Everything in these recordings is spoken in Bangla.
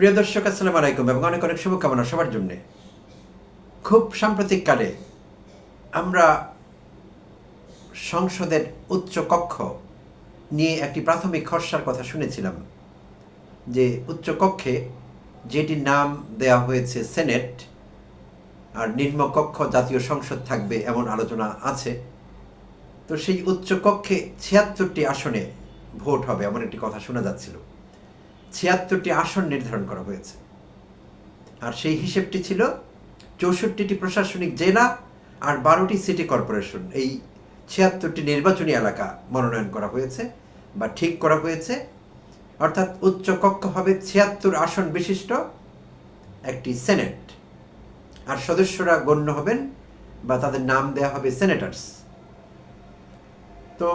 প্রিয় দর্শক, আসসালাম আলাইকুম এবং অনেক অনেক শুভকামনা সবার জন্যে। খুব সাম্প্রতিককালে আমরা সংসদের উচ্চ কক্ষ নিয়ে একটি প্রাথমিক খসড়ার কথা শুনেছিলাম, যে উচ্চ কক্ষে যেটির নাম দেওয়া হয়েছে সেনেট, আর নিম্নকক্ষ জাতীয় সংসদ থাকবে এমন আলোচনা আছে। তো সেই উচ্চ কক্ষে ছিয়াত্তরটি আসনে ভোট হবে এমন একটি কথা শোনা যাচ্ছিল। ছিয়াত্তরটি আসন নির্ধারণ করা হয়েছে। আর সেই হিসেবটি ছিল চৌষট্টিটি প্রশাসনিক জেলা আর বারোটি সিটি কর্পোরেশন। এই ছিয়াত্তরটি নির্বাচনী এলাকা মনোনয়ন করা হয়েছে বা ঠিক করা হয়েছে। অর্থাৎ উচ্চ কক্ষ হবে ছিয়াত্তর আসন বিশিষ্ট একটি সেনেট। আর সদস্যরা গণ্য হবেন বা তাদের নাম দেওয়া হবে সেনেটার্স। তো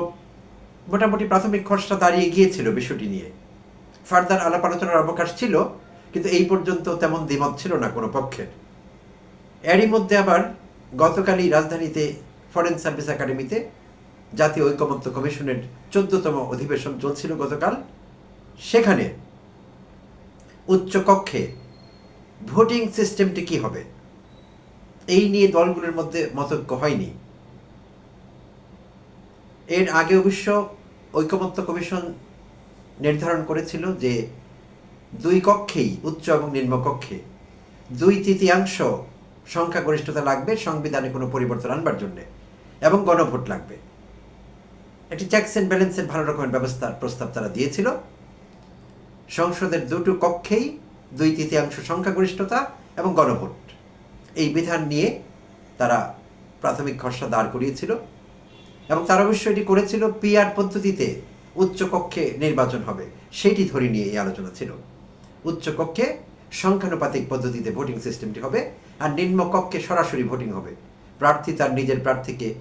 মোটামুটি প্রাথমিক খরচটা দাঁড়িয়ে গিয়েছিল বিষয়টি নিয়ে। ফার্দার আলাপ আলোচনার অবকাশ ছিল, কিন্তু এই পর্যন্ত তেমন দ্বিমত ছিল না কোনো পক্ষের। এরই মধ্যে আবার গতকালই রাজধানীতে ফরেন সার্ভিস একাডেমিতে জাতীয় ঐকমত্য কমিশনের চোদ্দতম অধিবেশন চলছিল গতকাল। সেখানে উচ্চ কক্ষে ভোটিং সিস্টেমটি কি হবে? এই নিয়ে দলগুলোর মধ্যে মতৈক্য হয়নি। এর আগে অবশ্য ঐকমত্য কমিশন নির্ধারণ করেছিল যে দুই কক্ষেই, উচ্চ এবং নিম্ন কক্ষে, দুই তৃতীয়াংশ সংখ্যাগরিষ্ঠতা লাগবে, সংবিধানে কোনো পরিবর্তন আনবার জন্য, এবং গণভোট লাগবে। একটি চেকস অ্যান্ড ব্যালেন্সের ভালো রকমের ব্যবস্থার প্রস্তাব তারা দিয়েছিল। সংসদের দুটো কক্ষেই দুই তৃতীয়াংশ সংখ্যাগরিষ্ঠতা এবং গণভোট। এই বিধান নিয়ে তারা প্রাথমিক খসড়া দাঁড় করিয়েছিল। এবং তারা অবশ্য এটি করেছিল পিআর পদ্ধতিতে উচ্চ কক্ষে নির্বাচন হবে। সেটি ধরে নিয়ে এই আলোচনা ছিল। উচ্চকক্ষে সংখ্যানুপাতিক পদ্ধতিতে ভোটিং সিস্টেমটি হবে আর নিম্নকক্ষে সরাসরি ভোটিং হবে। প্রার্থী তার নিজের প্রার্থীকে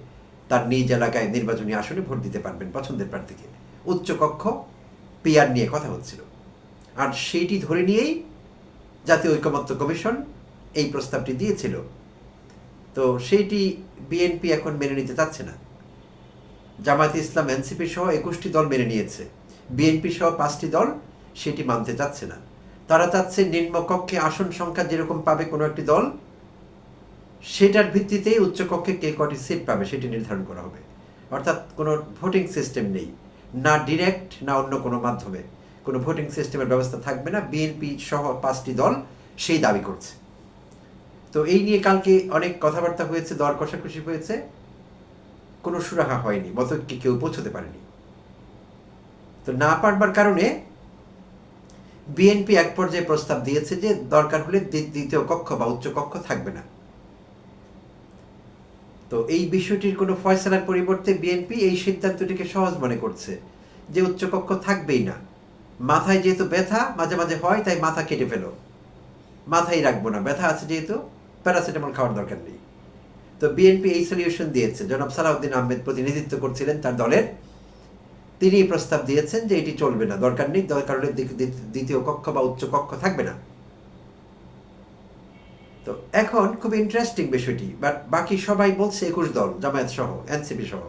তার নিজ এলাকায় নির্বাচনী আসনে ভোট দিতে পারবেন পছন্দের প্রার্থীকে। উচ্চ কক্ষ পিআর নিয়ে কথা হচ্ছিল। আর সেইটি ধরে নিয়েই জাতীয় ঐক্যমত্য কমিশন এই প্রস্তাবটি দিয়েছিল। তো সেইটি বিএনপি এখন মেনে নিতে চাচ্ছে না। জামায়াতে ইসলাম, এনসিপি সহ একুশটি দল মেনে নিয়েছে। বিএনপি সহ পাঁচটি দল সেটি মানতে চাচ্ছে না। তারা চাচ্ছে নিম্নকক্ষে আসন সংখ্যা যেরকম পাবে কোনো একটি দল, সেটার ভিত্তিতেই উচ্চকক্ষে কে কটি সিট পাবে সেটি নির্ধারণ করা হবে। অর্থাৎ কোনো ভোটিং সিস্টেম নেই। না ডিরেক্ট, না অন্য কোনো মাধ্যমে। কোনো ভোটিং সিস্টেমের ব্যবস্থা থাকবে না। বিএনপি সহ পাঁচটি দল সেই দাবি করছে। তো এই নিয়ে কালকে অনেক কথাবার্তা হয়েছে দর কষাকষি হয়েছে। কোনো সুরাহা হয়নি, মতৈক্যে কেউ পৌঁছতে পারেনি। তো না পারবার কারণে বিএনপি এক পর্যায়ে প্রস্তাব দিয়েছে যে দরকার হলে দ্বিতীয় কক্ষ বা উচ্চ কক্ষ থাকবে না। তো এই বিষয়টির কোনো ফয়সালার পরিবর্তে বিএনপি এই সিদ্ধান্তটিকে সহজ মনে করছে যে উচ্চকক্ষ থাকবেই না। মাথায় যেহেতু ব্যথা মাঝে মাঝে হয়, তাই মাথা কেটে ফেলো। মাথায় রাখব না, ব্যথা আছে যেহেতু, প্যারাসিটামল খাওয়ার দরকার নেই। তো বিএনপি এই সলিউশন দিয়েছে। জনাব সালাউদ্দিন আহমেদ প্রতিনিধিত্ব করছিলেন তার দলের। তিনি প্রস্তাব দিয়েছেন যে এটি চলবে না। দরকার নেই দরকার হলে দ্বি- দ্বি- দ্বিতীয় কক্ষ বা উচ্চ কক্ষ থাকবে না। তো এখন খুব ইন্টারেস্টিং বিষয়টি বাট বাকি সবাই বলছে একুশ দল, জামায়াত সহ এনসিপি সহ।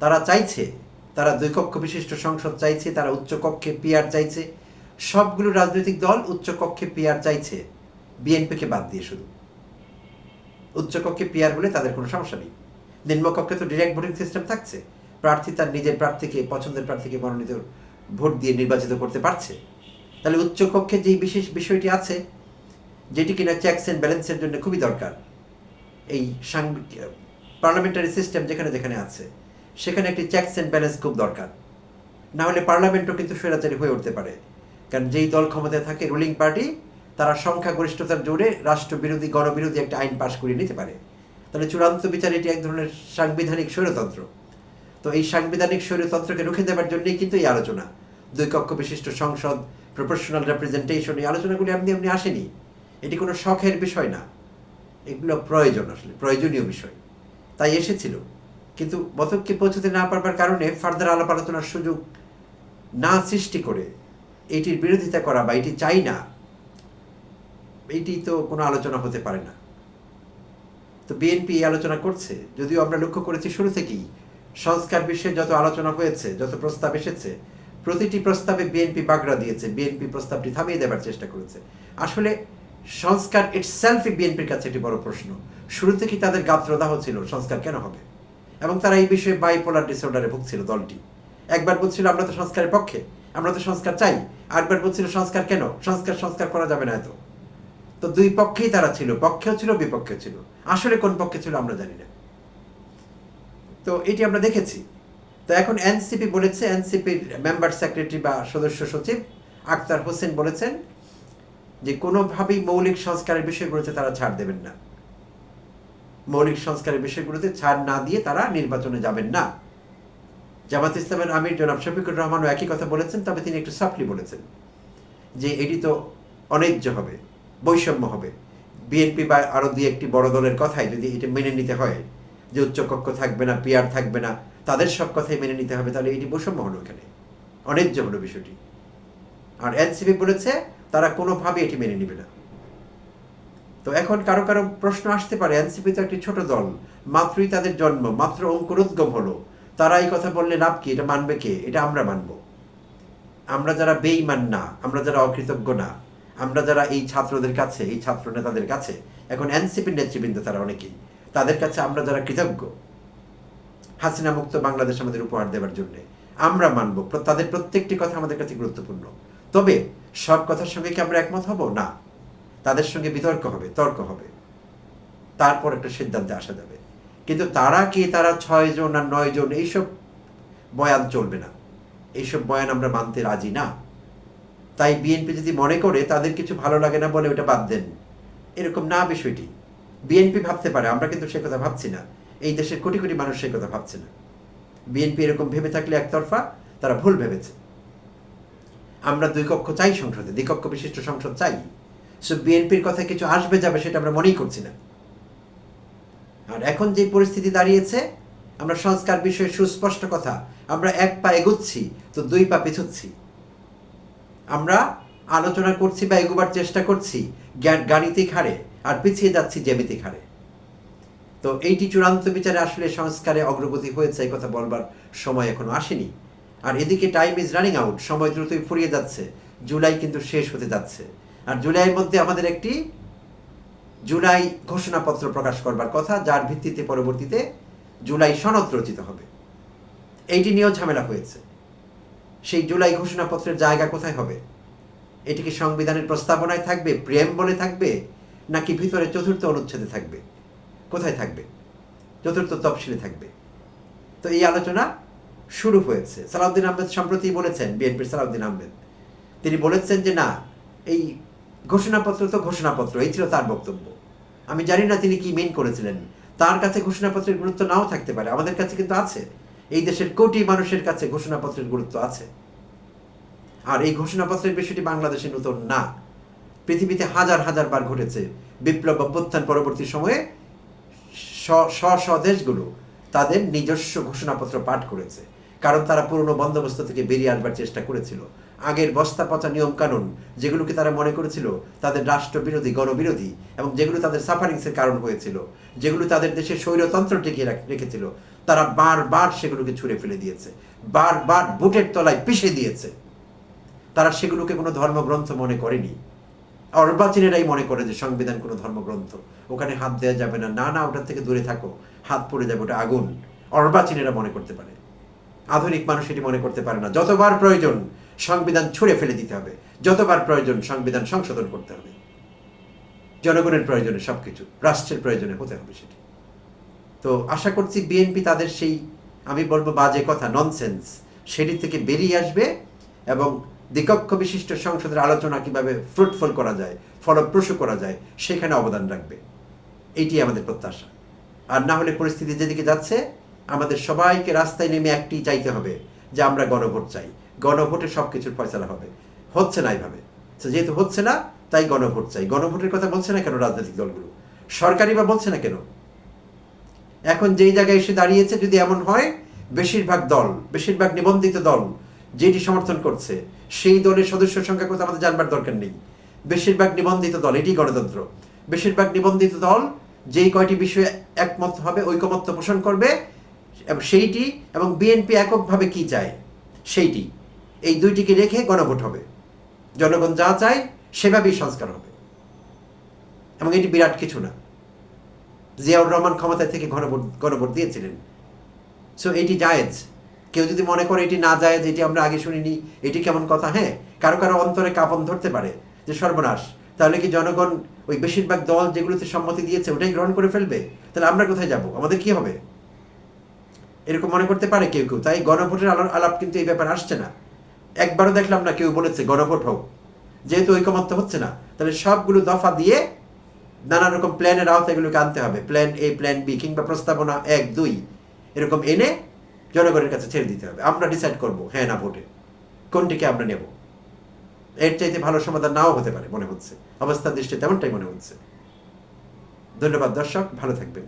তারা চাইছে, তারা দুই কক্ষ বিশিষ্ট সংসদ চাইছে, তারা উচ্চ কক্ষে পিআর চাইছে। সবগুলো রাজনৈতিক দল উচ্চ কক্ষে পিআর চাইছে। বিএনপিকে বাদ দিয়ে শুধু। উচ্চকক্ষে পিআর হলে তাদের কোনো সমস্যা নেই। নিম্নকক্ষে তো ডিরেক্ট ভোটিং সিস্টেম থাকছে। প্রার্থী তার নিজের প্রার্থীকে, পছন্দের প্রার্থীকে মনোনীত ভোট দিয়ে নির্বাচিত করতে পারছে। তাহলে উচ্চকক্ষে যেই বিশেষ বিষয়টি আছে, যেটি কিনা চেকস অ্যান্ড ব্যালেন্সের জন্য খুবই দরকার, এই পার্লামেন্টারি সিস্টেম যেখানে যেখানে আছে, সেখানে একটি চেকস অ্যান্ড ব্যালেন্স খুব দরকার। না হলে পার্লামেন্টও কিন্তু স্বৈরাচারী হয়ে উঠতে পারে। কারণ যেই দল ক্ষমতায় থাকে রুলিং পার্টি তারা সংখ্যাগরিষ্ঠতার জোরে রাষ্ট্রবিরোধী, গণবিরোধী একটা আইন পাশ করিয়ে নিতে পারে। তাহলে চূড়ান্ত বিচার এটি এক ধরনের সাংবিধানিক স্বৈরতন্ত্র। তো এই সাংবিধানিক স্বৈরতন্ত্রকে রুখে দেওয়ার জন্যই কিন্তু এই আলোচনা। দুই কক্ষ বিশিষ্ট সংসদ প্রফেশনাল রিপ্রেজেন্টেশন এই আলোচনাগুলি এমনি এমনি আসেনি। এটি কোনো শখের বিষয় না। এগুলো প্রয়োজন আসলে, প্রয়োজনীয় বিষয়। তাই এসেছিল। কিন্তু মতককে পৌঁছতে না পারবার কারণে ফার্দার আলাপ আলোচনার সুযোগ না সৃষ্টি করে এটির বিরোধিতা করা বা এটি চাই না এটি তো কোনো আলোচনা হতে পারে না। তো বিএনপি এই আলোচনা করছে। যদিও আমরা লক্ষ্য করেছি শুরু থেকেই, সংস্কার বিষয়ে যত আলোচনা হয়েছে, যত প্রস্তাব এসেছে, প্রতিটি প্রস্তাবে বিএনপি বাগড়া দিয়েছে। বিএনপি প্রস্তাবটি থামিয়ে দেবার চেষ্টা করেছে। আসলে সংস্কার ইটস সেলফই বিএনপির কাছে একটি বড় প্রশ্ন। শুরু থেকেই তাদের গাত্রদাহ ছিল, সংস্কার কেন হবে? এবং তারা এই বিষয়ে বাইপোলার ডিসঅর্ডারে ভুগছিল দলটি। একবার বলছিল, আমরা তো সংস্কারের পক্ষে, আমরা তো সংস্কার চাই। আরেকবার বলছিল, সংস্কার কেন? সংস্কার সংস্কার করা যাবে না এত। তো দুই পক্ষেই তারা ছিল, পক্ষেও ছিল বিপক্ষে ছিল। আসলে কোন পক্ষে ছিল আমরা জানি না। তো এটি আমরা দেখেছি। তো এখন এনসিপি বলেছে এনসিপির মেম্বার সেক্রেটারি বা সদস্য সচিব আক্তার হোসেন বলেছেন যে কোনোভাবেই মৌলিক সংস্কারের বিষয়গুলোতে তারা ছাড় দেবেন না। মৌলিক সংস্কারের বিষয়গুলোতে ছাড় না দিয়ে তারা নির্বাচনে যাবেন না। জামাত ইসলামের আমির জনাব শফিকুর রহমানও একই কথা বলেছেন, তবে তিনি একটু সফটলি বলেছেন যে এটি তো অন্যায্য হবে। বৈষম্য হবে। বিএনপি বা আরও দুই একটি বড় দলের কথাই যদি এটা মেনে নিতে হয়, যে উচ্চকক্ষ থাকবে না পিয়ার থাকবে না, তাদের সব কথাই মেনে নিতে হবে, তাহলে এটি বৈষম্য হলো এখানে। অন্যায্য হলো বিষয়টি। আর এনসিপি বলেছে, তারা কোনোভাবে এটি মেনে নেবে না। তো এখন কারও কারও প্রশ্ন আসতে পারে এনসিপি তো একটি ছোট দল, মাত্রই তাদের জন্ম, মাত্র অঙ্কুরোদ্গম হলো, তারা এই কথা বললে লাভ কি, এটা মানবে কে? এটা আমরা মানব। আমরা যারা বেইমান না, আমরা যারা অকৃতজ্ঞ না আমরা যারা এই ছাত্রদের কাছে, এই ছাত্র নেতাদের কাছে, এখন এনসিপির নেতৃবৃন্দ তারা অনেকেই, তাদের কাছে আমরা যারা কৃতজ্ঞ, হাসিনা মুক্ত বাংলাদেশ আমাদের উপহার দেওয়ার জন্য, আমরা মানব তাদের প্রত্যেকটি কথা আমাদের কাছে গুরুত্বপূর্ণ। তবে সব কথার সঙ্গে কি আমরা একমত হব? না। তাদের সঙ্গে বিতর্ক হবে, তর্ক হবে। তারপর একটা সিদ্ধান্তে আসা যাবে। কিন্তু তারা কি তারা ছয় জন আর নয় জন, এইসব বয়ান চলবে না। এইসব বয়ান আমরা মানতে রাজি না। তাই বিএনপি যদি মনে করে তাদের কিছু ভালো লাগে না বলে ওটা বাদ দেন। এরকম না বিষয়টি। বিএনপি ভাবতে পারে, আমরা কিন্তু সে কথা ভাবছি না। এই দেশের কোটি কোটি মানুষ সেই কথা ভাবছে না। বিএনপি এরকম ভেবে থাকলে একতরফা তারা ভুল ভেবেছে। আমরা দুই কক্ষ চাই সংসদে দুই দ্বিকক্ষ বিশিষ্ট সংসদ চাই। সো বিএনপির কথা কিছু আসবে যাবে সেটা আমরা মনেই করছি না। আর এখন যে পরিস্থিতি দাঁড়িয়েছে, আমরা সংস্কার বিষয়ে সুস্পষ্ট কথা, আমরা এক পা এগুচ্ছি, তো দুই পা পিছুচ্ছি। আমরা আলোচনা করছি বা এগোবার চেষ্টা করছি গাণিতিক হারে আর পিছিয়ে যাচ্ছি জ্যামিতিক হারে। তো এইটি চূড়ান্ত বিচারে আসলে সংস্কারে অগ্রগতি হয়েছে, এই কথা বলবার সময় এখনও আসেনি। আর এদিকে টাইম ইজ রানিং আউট সময় দ্রুতই ফুরিয়ে যাচ্ছে, জুলাই কিন্তু শেষ হতে যাচ্ছে। আর জুলাইয়ের মধ্যে আমাদের একটি জুলাই ঘোষণাপত্র প্রকাশ করবার কথা, যার ভিত্তিতে পরবর্তীতে জুলাই সনদ রচিত হবে। এইটি নিয়েও ঝামেলা হয়েছে। সেই জুলাই ঘোষণাপত্রের জায়গা কোথায় হবে? এটি কি সংবিধানের প্রস্তাবনায় থাকবে প্রেম বলে থাকবে, নাকি ভিতরে চতুর্থ অনুচ্ছেদে থাকবে? কোথায় থাকবে? চতুর্থ তফসিলে থাকবে। তো এই আলোচনা শুরু হয়েছে। সালাউদ্দিন আহমেদ সম্প্রতি বলেছেন, বিএনপির সালাউদ্দিন আহমেদ, তিনি বলেছেন যে না, এই ঘোষণাপত্র তো ঘোষণাপত্র, এই ছিল তার বক্তব্য। আমি জানি না তিনি কি মেন করেছিলেন। তার কাছে ঘোষণাপত্রের গুরুত্ব নাও থাকতে পারে, আমাদের কাছে কিন্তু আছে। এই দেশের কোটি মানুষের কাছে ঘোষণাপত্রের গুরুত্ব আছে। আর এই ঘোষণাপত্রের বিষয়টি বাংলাদেশে নতুন না। পৃথিবীতে হাজার হাজার বার ঘটেছে বিপ্লব অভ্যুত্থান পরবর্তী সময়ে স্ব- দেশগুলো তাদের নিজস্ব ঘোষণাপত্র পাঠ করেছে। কারণ তারা পুরনো বন্দোবস্ত থেকে বেরিয়ে আসবার চেষ্টা করেছিল। আগের বস্তা পচা নিয়ম কানুন যেগুলোকে তারা মনে করেছিল তাদের রাষ্ট্রবিরোধী, গণবিরোধী এবং যেগুলো তাদের সাফারিংসের কারণ হয়েছিল, যেগুলো তাদের দেশের স্বৈরতন্ত্র টিকিয়ে রেখেছিল, তারা বারবার সেগুলোকে ছুঁড়ে ফেলে দিয়েছে, বারবার বুটের তলায় পিষে দিয়েছে। তারা সেগুলোকে কোনো ধর্মগ্রন্থ মনে করেনি। অর্বাচীনেরাই মনে করে যে সংবিধান কোনো ধর্মগ্রন্থ। ওখানে হাত দেওয়া যাবে না। না না ওটার থেকে দূরে থাকো। হাত পড়ে যাবে, ওটা আগুন। অর্বাচীনেরা মনে করতে পারে। আধুনিক মানুষ এটি মনে করতে পারে না। যতবার প্রয়োজন সংবিধান ছুঁড়ে ফেলে দিতে হবে। যতবার প্রয়োজন সংবিধান সংশোধন করতে হবে। জনগণের প্রয়োজনে সবকিছু, রাষ্ট্রের প্রয়োজনে হতে হবে সেটি। তো আশা করছি বিএনপি তাদের সেই, আমি বলব বাজে কথা ননসেন্স সেটি থেকে বেরিয়ে আসবে এবং দ্বিকক্ষ বিশিষ্ট সংসদের আলোচনা কীভাবে ফ্রুটফুল করা যায়, ফলপ্রসূ করা যায়, সেখানে অবদান রাখবে। এইটি আমাদের প্রত্যাশা। আর না হলে পরিস্থিতি যেদিকে যাচ্ছে, আমাদের সবাইকে রাস্তায় নেমে একটি চাইতে হবে যে আমরা গণভোট চাই। গণভোটে সব কিছুর ফয়সলা হবে। হচ্ছে না এইভাবে। যেহেতু হচ্ছে না, তাই গণভোট চাই। গণভোটের কথা বলছে না কেন রাজনৈতিক দলগুলো? সরকারি বা বলছে না কেন? এখন যেই জায়গায় এসে দাঁড়িয়েছে, যদি এমন হয়, বেশিরভাগ দল, বেশিরভাগ নিবন্ধিত দল যেটি সমর্থন করছে, সেই দলের সদস্য সংখ্যা কথা আমাদের জানবার দরকার নেই। বেশিরভাগ নিবন্ধিত দল, এটি গণতন্ত্র। বেশিরভাগ নিবন্ধিত দল যেই কয়টি বিষয়ে একমত হবে, ঐকমত্য পোষণ করবে সেইটি এবং বিএনপি এককভাবে কি চায়, সেইটি। এই দুইটিকে রেখে গণভোট হবে। জনগণ যা চায় সেভাবেই সংস্কার হবে। এবং এটি বিরাট কিছু না। জিয়াউর রহমান ক্ষমতায় থেকে গণভোট গণভোট দিয়েছিলেন। সো এটি জায়েজ। কেউ যদি মনে করে এটি না জায়েজ, এটি আমরা আগে শুনিনি, এটি কেমন কথা হ্যাঁ? কারও কারও অন্তরে কাঁপন ধরতে পারে যে সর্বনাশ। তাহলে কি জনগণ ওই বেশিরভাগ দল যেগুলোতে সম্মতি দিয়েছে ওটাই গ্রহণ করে ফেলবে? তাহলে আমরা কোথায় যাব? আমাদের কি হবে? এরকম মনে করতে পারে কেউ কেউ। তাই গণভোটের আলো, আলাপ কিন্তু এই ব্যাপার আসছে না। একবারও দেখলাম না, কেউ বলেছে গণভোট হোক যেহেতু ঐকমত্য হচ্ছে না, তাহলে সবগুলো দফা দিয়ে নানা রকম প্ল্যানের আওতায় এগুলোকে আনতে হবে। প্ল্যান এ প্ল্যান বি কিংবা প্রস্তাবনা এক, দুই, এরকম এনে জনগণের কাছে ছেড়ে দিতে হবে। আমরা ডিসাইড করব হ্যাঁ না ভোটে। কোনটিকে আমরা নেব? এর চাইতে ভালো সমাধান নাও হতে পারে, মনে হচ্ছে। অবস্থার দৃষ্টি তেমনটাই মনে হচ্ছে। ধন্যবাদ, দর্শক, ভালো থাকবেন।